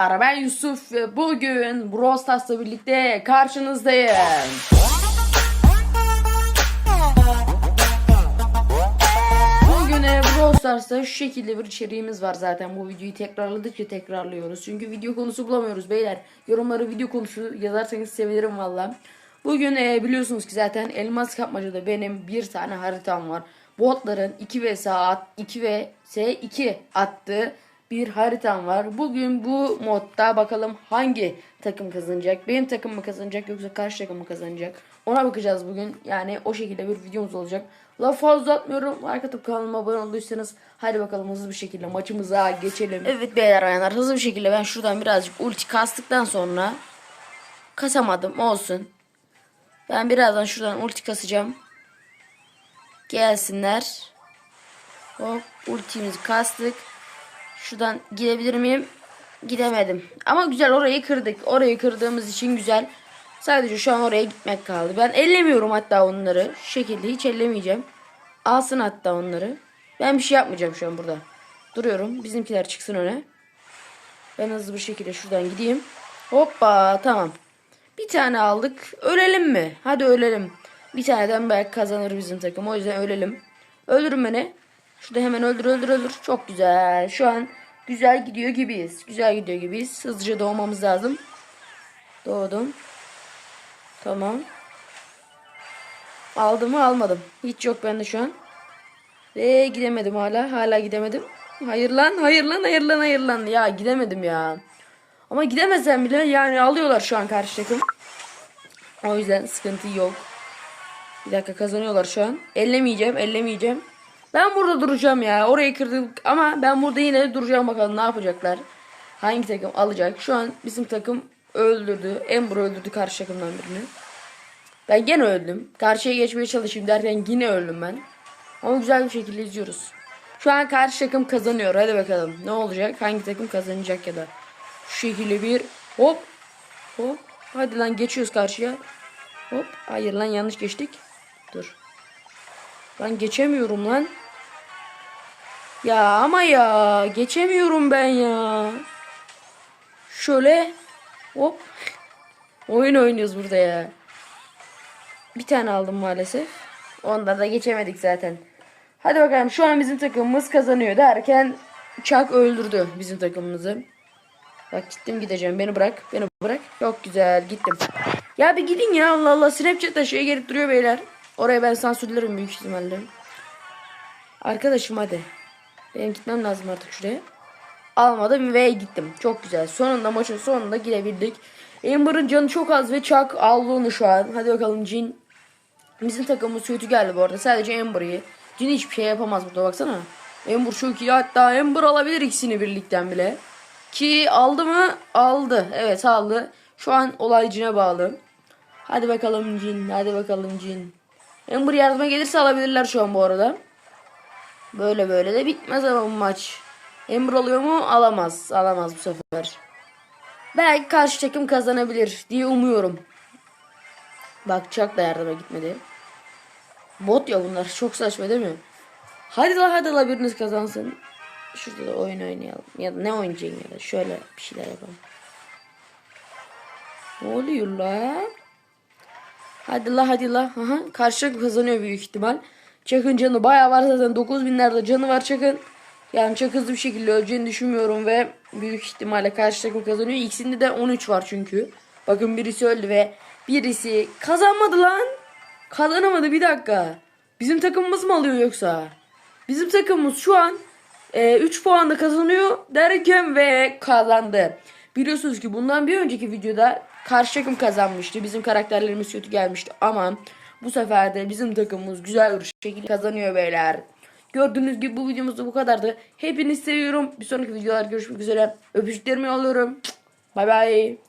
Ben Yusuf ve bugün Brawl Stars'la birlikte karşınızdayım. Bugün e, Brawl Stars'ta şu şekilde bir içeriğimiz var zaten. Bu videoyu tekrarladıkça tekrarlıyoruz. Çünkü video konusu bulamıyoruz beyler. Yorumlara video konusu yazarsanız sevinirim valla. Bugün e, biliyorsunuz ki zaten Elmas Kapmaca'da benim bir tane haritam var. Botların 2 vs at 2 vs 2 attığı bir haritam var. Bugün bu modda bakalım hangi takım kazanacak? Benim takım mı kazanacak yoksa karşı takım mı kazanacak? Ona bakacağız bugün. Yani o şekilde bir videomuz olacak. Laf fazla uzatmıyorum. Like atıp kanalıma abone olduysanız hadi bakalım hızlı bir şekilde maçımıza geçelim. Evet beyler bayanlar hızlı bir şekilde ben şuradan birazcık ulti kastıktan sonra kasamadım olsun. Ben birazdan şuradan ulti kasacağım. Gelsinler. Hop ultimizi kastık. Şuradan gidebilir miyim? Gidemedim. Ama güzel orayı kırdık. Orayı kırdığımız için güzel. Sadece şu an oraya gitmek kaldı. Ben ellemiyorum hatta onları. Şu şekilde hiç ellemeyeceğim. Alsın hatta onları. Ben bir şey yapmayacağım şu an burada. Duruyorum. Bizimkiler çıksın öne. Ben hızlı bir şekilde şuradan gideyim. Hoppa tamam. Bir tane aldık. Ölelim mi? Hadi ölelim. Bir taneden belki kazanır bizim takım. O yüzden ölelim. Öldürün beni. Şurada hemen öldür öldür öldür. Çok güzel. Şu an güzel gidiyor gibiyiz. Güzel gidiyor gibiyiz. Hızlıca doğmamız lazım. Doğdum. Tamam. Aldım mı almadım. Hiç yok bende şu an. Ve gidemedim hala. Hala gidemedim. Hayır lan hayır lan. Ya gidemedim ya. Ama gidemezsem bile yani alıyorlar şu an karşı takım. O yüzden sıkıntı yok. Bir dakika kazanıyorlar şu an. Ellemeyeceğim ellemeyeceğim. Ben burada duracağım ya. Orayı kırdık ama ben burada yine duracağım bakalım ne yapacaklar. Hangi takım alacak? Şu an bizim takım öldürdü. Ember öldürdü karşı takımdan birini. Ben gene öldüm. Karşıya geçmeye çalışayım derken yine öldüm ben. Ama güzel bir şekilde izliyoruz. Şu an karşı takım kazanıyor. Hadi bakalım. Ne olacak? Hangi takım kazanacak ya da. Şu şekilde bir hop hop. Hadi lan geçiyoruz karşıya. Hop. Hayır lan yanlış geçtik. Dur. Ben geçemiyorum lan. Ya ama ya geçemiyorum ben ya. Şöyle hop. Oyun oynuyoruz burada ya. Bir tane aldım maalesef. Onda da geçemedik zaten. Hadi bakalım şu an bizim takımımız kazanıyor derken Çak öldürdü bizim takımımızı. Bak gittim gideceğim beni bırak beni bırak. Çok güzel gittim. Ya bir gidin ya Allah Allah Snapchat'ta şey gelip duruyor beyler. Oraya ben sansürlerim büyük ihtimalle. Arkadaşım hadi. Benim gitmem lazım artık şuraya. Almadım ve gittim. Çok güzel. Sonunda maçın sonunda girebildik. Amber'ın canı çok az ve Chuck aldı onu şu an. Hadi bakalım Jin. Bizim takımımız kötü geldi bu arada. Sadece Amber'ı. Jin hiçbir şey yapamaz burada baksana. Amber çok iyi. Hatta Amber alabilir ikisini birlikten bile. Ki aldı mı? Aldı. Evet aldı. Şu an olay Jin'e bağlı. Hadi bakalım Jin. Hadi bakalım Jin. Amber yardıma gelirse alabilirler şu an bu arada. Böyle böyle de bitmez ama bu maç. Amber alıyor mu? Alamaz. Alamaz bu sefer. Belki karşı takım kazanabilir diye umuyorum. Bak Chuck da yardıma gitmedi. Bot ya bunlar. Çok saçma değil mi? Hadi la hadi la biriniz kazansın. Şurada da oyun oynayalım. Ya ne oynayacağım ya da şöyle bir şeyler yapalım. Ne oluyor la? Hadi la hadi la. Aha, karşı kazanıyor büyük ihtimal. Çakın canı bayağı var zaten 9000'lerde canı var Çakın. Yani çok hızlı bir şekilde öleceğini düşünmüyorum ve büyük ihtimalle karşı takım kazanıyor. İkisinde de 13 var çünkü. Bakın birisi öldü ve birisi kazanmadı lan. Kazanamadı bir dakika. Bizim takımımız mı alıyor yoksa? Bizim takımımız şu an e, 3 puanla kazanıyor derken ve kazandı. Biliyorsunuz ki bundan bir önceki videoda karşı takım kazanmıştı. Bizim karakterlerimiz kötü gelmişti ama bu sefer de bizim takımımız güzel bir şekilde kazanıyor beyler. Gördüğünüz gibi bu videomuz da bu kadardı. Hepinizi seviyorum. Bir sonraki videolarda görüşmek üzere. Öpücüklerimi alıyorum. Bay bay.